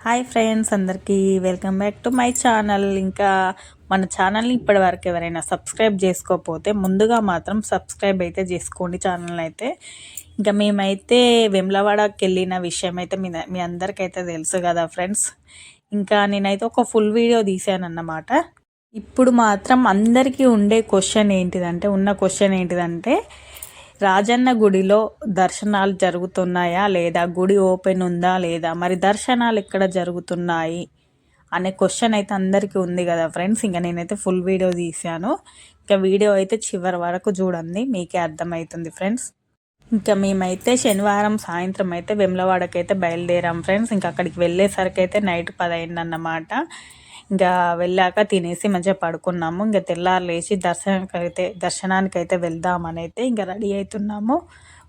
Hi friends అందరికీ welcome back to my channel. ఇంకా మన ఛానల్ని ఇప్పటి వరకు ఎవరైనా సబ్స్క్రైబ్ చేసుకోకపోతే ముందుగా మాత్రం సబ్స్క్రైబ్ అయితే చేసుకోండి ఛానల్ అయితే ఇంకా మేమైతే వెమ్లవాడకి వెళ్ళిన విషయం అయితే మీ మీ అందరికైతే తెలుసు కదా ఫ్రెండ్స్. ఇంకా నేనైతే ఒక ఫుల్ వీడియో తీసాను అన్నమాట ఇప్పుడు మాత్రం అందరికీ ఉండే క్వశ్చన్ ఏంటిదంటే ఉన్న క్వశ్చన్ ఏంటిదంటే రాజన్న గుడిలో దర్శనాలు జరుగుతున్నాయా లేదా? గుడి ఓపెన్ ఉందా లేదా? మరి దర్శనాలు ఎక్కడ జరుగుతున్నాయి? అనే క్వశ్చన్ అయితే అందరికీ ఉంది కదా ఫ్రెండ్స్ ఇంకా నేనైతే ఫుల్ వీడియో తీశాను. ఇంకా వీడియో అయితే చివరి వరకు చూడండి మీకే అర్థమవుతుంది ఫ్రెండ్స్ ఇంకా మేమైతే శనివారం సాయంత్రం అయితే వెమ్లవాడకైతే బయలుదేరాం ఫ్రెండ్స్ ఇంకా అక్కడికి వెళ్ళేసరికి అయితే నైట్ పదైందన్నమాట. ఇంకా వెళ్ళాక తినేసి మంచిగా పడుకున్నాము. ఇంకా తెల్లారు లేచి దర్శనానికి అయితే దర్శనానికి అయితే వెళ్దామని అయితే ఇంకా రెడీ అవుతున్నాము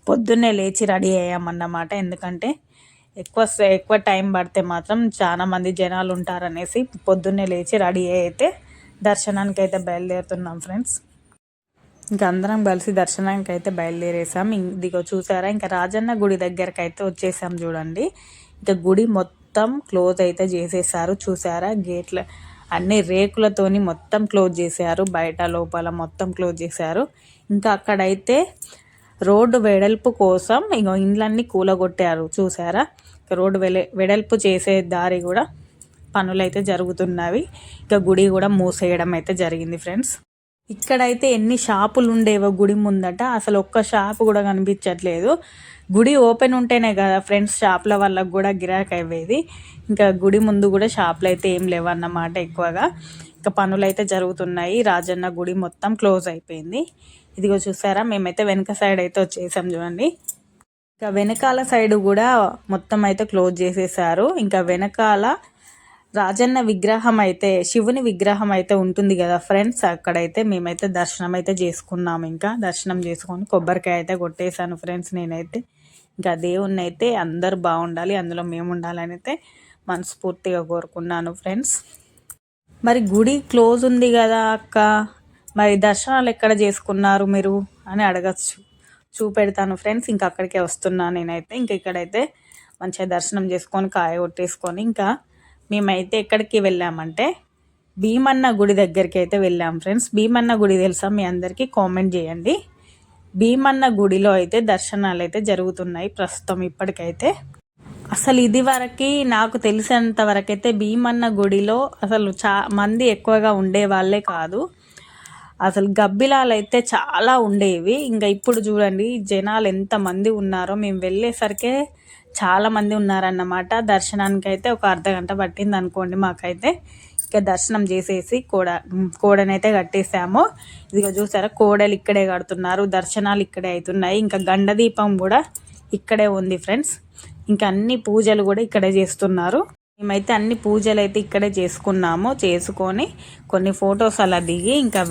పొద్దున్నే లేచి రెడీ అయ్యామన్నమాట. ఎందుకంటే ఎక్కువ ఎక్కువ టైం పడితే మాత్రం చాలా మంది జనాలు ఉంటారనేసి పొద్దున్నే లేచి రెడీ అయితే దర్శనానికి అయితే బయలుదేరుతున్నాం ఫ్రెండ్స్. ఇంకా అందరం కలిసి దర్శనానికి అయితే బయలుదేరేసాం ఇదిగో చూసారా? ఇంకా రాజన్న గుడి దగ్గరకు అయితే వచ్చేసాం చూడండి. ఇంకా గుడి మొత్తం మొత్తం క్లోజ్ అయితే చేసేసారు. చూసారా? గేట్ల అన్ని రేకులతోని మొత్తం క్లోజ్ చేశారు బయట లోపల మొత్తం క్లోజ్ చేశారు ఇంకా అక్కడైతే రోడ్డు వెడల్పు కోసం ఇక ఇండ్లన్నీ కూలగొట్టారు. చూసారా? రోడ్డు వెల వెడల్పు చేసే దారి కూడా పనులు అయితే జరుగుతున్నవి. ఇక గుడి కూడా మూసేయడం అయితే జరిగింది ఫ్రెండ్స్. ఇక్కడైతే ఎన్ని షాపులు ఉండేవో గుడి ముందట. అసలు ఒక్క షాపు కూడా కనిపించట్లేదు. గుడి ఓపెన్ ఉంటేనే కదా ఫ్రెండ్స్ షాప్ల వాళ్ళకు కూడా గిరాక్ అయ్యేది. ఇంకా గుడి ముందు కూడా షాపులు అయితే ఏం లేవన్నమాట ఎక్కువగా. ఇంకా పనులు అయితే జరుగుతున్నాయి. రాజన్న గుడి మొత్తం క్లోజ్ అయిపోయింది. ఇదిగో చూసారా? మేమైతే వెనక సైడ్ అయితే వచ్చేసాం చూడండి. ఇంకా వెనకాల సైడ్ కూడా మొత్తం అయితే క్లోజ్ చేసేసారు. ఇంకా వెనకాల రాజన్న విగ్రహం అయితే శివుని విగ్రహం అయితే ఉంటుంది కదా ఫ్రెండ్స్ అక్కడైతే మేమైతే దర్శనం అయితే చేసుకున్నాము ఇంకా. దర్శనం చేసుకొని కొబ్బరికాయ అయితే కొట్టేశాను ఫ్రెండ్స్ నేనైతే. ఇంకా దేవుణ్ణి అయితే అందరు బాగుండాలి అందులో మేము ఉండాలని అయితే మనస్ఫూర్తిగా కోరుకున్నాను ఫ్రెండ్స్ మరి గుడి క్లోజ్ ఉంది కదా అక్క? మరి దర్శనాలు ఎక్కడ చేసుకున్నారు మీరు? అని అడగచ్చు. చూపెడతాను ఫ్రెండ్స్ ఇంకా అక్కడికే వస్తున్నాను నేనైతే. ఇంక ఇక్కడైతే మంచిగా దర్శనం చేసుకొని కాయ కొట్టేసుకొని ఇంకా మేమైతే ఎక్కడికి వెళ్ళామంటే భీమన్న గుడి దగ్గరికి అయితే వెళ్ళాం ఫ్రెండ్స్. భీమన్న గుడి తెలుసా? మీ అందరికీ కామెంట్ చేయండి. భీమన్న గుడిలో అయితే దర్శనాలు అయితే జరుగుతున్నాయి ప్రస్తుతం ఇప్పటికైతే. అసలు ఇది వరకు నాకు తెలిసినంత వరకైతే భీమన్న గుడిలో అసలు చా మంది ఎక్కువగా ఉండే వాళ్ళే కాదు. అసలు గబ్బిలాలు అయితే చాలా ఉండేవి. ఇంకా ఇప్పుడు చూడండి జనాలు ఎంతమంది ఉన్నారో. మేము వెళ్ళేసరికే చాలామంది ఉన్నారన్నమాట. దర్శనానికి అయితే ఒక అర్ధ గంట పట్టింది అనుకోండి మాకైతే. ఇక దర్శనం చేసేసి కోడ కోడనైతే కట్టేసాము. ఇదిగో చూసారా కోడలు ఇక్కడే కడుతున్నారు. దర్శనాలు ఇక్కడే అవుతున్నాయి. ఇంకా గండదీపం కూడా ఇక్కడే ఉంది ఫ్రెండ్స్. ఇంకా అన్ని పూజలు కూడా ఇక్కడే చేస్తున్నారు. మేమైతే అన్ని పూజలు అయితే ఇక్కడే చేసుకున్నాము. చేసుకొని కొన్ని ఫొటోస్ అలా దిగి ఇంకా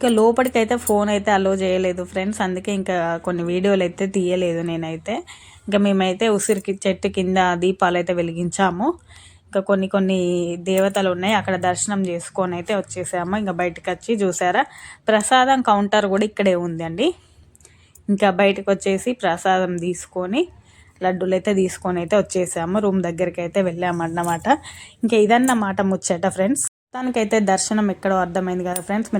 ఇంకా లోపలికి అయితే ఫోన్ అయితే అలో చేయలేదు ఫ్రెండ్స్ అందుకే ఇంకా కొన్ని వీడియోలు అయితే తీయలేదు నేనైతే. ఇంకా మేమైతే ఉసిరికి చెట్టు కింద దీపాలు అయితే వెలిగించాము. ఇంకా కొన్ని కొన్ని దేవతలు ఉన్నాయి అక్కడ దర్శనం చేసుకొని అయితే వచ్చేసాము. ఇంకా బయటకు వచ్చి చూసారా? ప్రసాదం కౌంటర్ కూడా ఇక్కడే ఉందండి. ఇంకా బయటకు వచ్చేసి ప్రసాదం తీసుకొని లడ్డూలు అయితే తీసుకొని అయితే వచ్చేసాము. రూమ్ దగ్గరికి అయితే వెళ్ళామన్నమాట ఇంకా ఇదన్నమాట ముచ్చట ఫ్రెండ్స్ దానికైతే దర్శనం ఎక్కడో అర్థమైంది కదా ఫ్రెండ్స్ మీరు